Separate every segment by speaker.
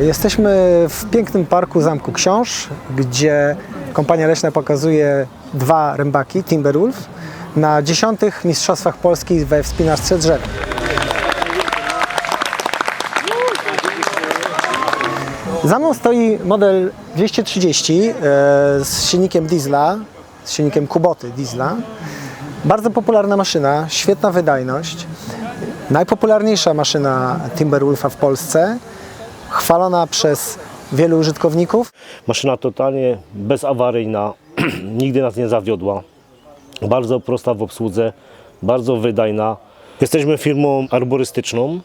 Speaker 1: Jesteśmy w pięknym parku Zamku Książ, gdzie kompania leśna pokazuje dwa rębaki Timberwolf na dziesiątych Mistrzostwach Polski we wspinaczce drzew. Za mną stoi model 230 e, z silnikiem diesla, z silnikiem Kuboty diesla. Bardzo popularna maszyna, świetna wydajność. Najpopularniejsza maszyna Timberwolfa w Polsce, chwalona przez wielu użytkowników.
Speaker 2: Maszyna totalnie bezawaryjna, nigdy nas nie zawiodła. Bardzo prosta w obsłudze, bardzo wydajna. Jesteśmy firmą arborystyczną.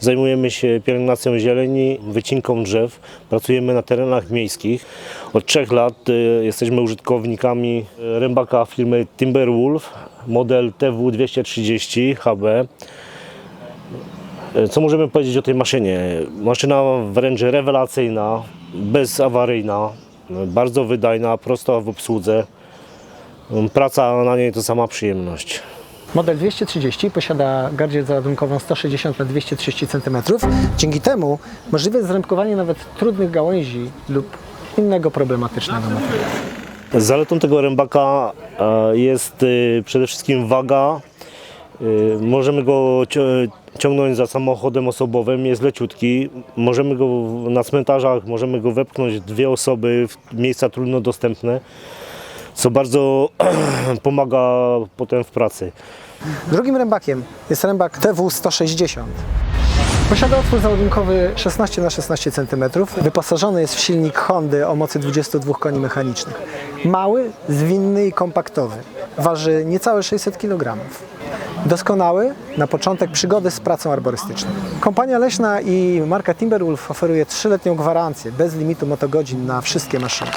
Speaker 2: Zajmujemy się pielęgnacją zieleni, wycinką drzew. Pracujemy na terenach miejskich. Od trzech lat y, jesteśmy użytkownikami rębaka firmy Timberwolf, model TW230 HB. E, Co możemy powiedzieć o tej maszynie? Maszyna wręcz rewelacyjna, bezawaryjna, e, bardzo wydajna, prosta w obsłudze. E, Praca na niej to sama przyjemność.
Speaker 1: Model 230 posiada gardziel załadunkową 160 na 230 cm. Dzięki temu możliwe jest zrębkowanie nawet trudnych gałęzi lub innego problematycznego materiału.
Speaker 2: Zaletą tego rębaka jest przede wszystkim waga. Możemy go ciągnąć za samochodem osobowym, jest leciutki. Możemy go na cmentarzach, możemy go wepchnąć dwie osoby w miejsca trudno dostępne, co bardzo pomaga potem w pracy.
Speaker 1: Drugim rębakiem jest rębak TW160. Posiada otwór załadunkowy 16 na 16 cm. Wyposażony jest w silnik Hondy o mocy 22 koni mechanicznych. Mały, zwinny i kompaktowy. Waży niecałe 600 kg. Doskonały na początek przygody z pracą arborystyczną. Kompania leśna i marka Timberwolf oferuje 3-letnią gwarancję bez limitu motogodzin na wszystkie maszyny.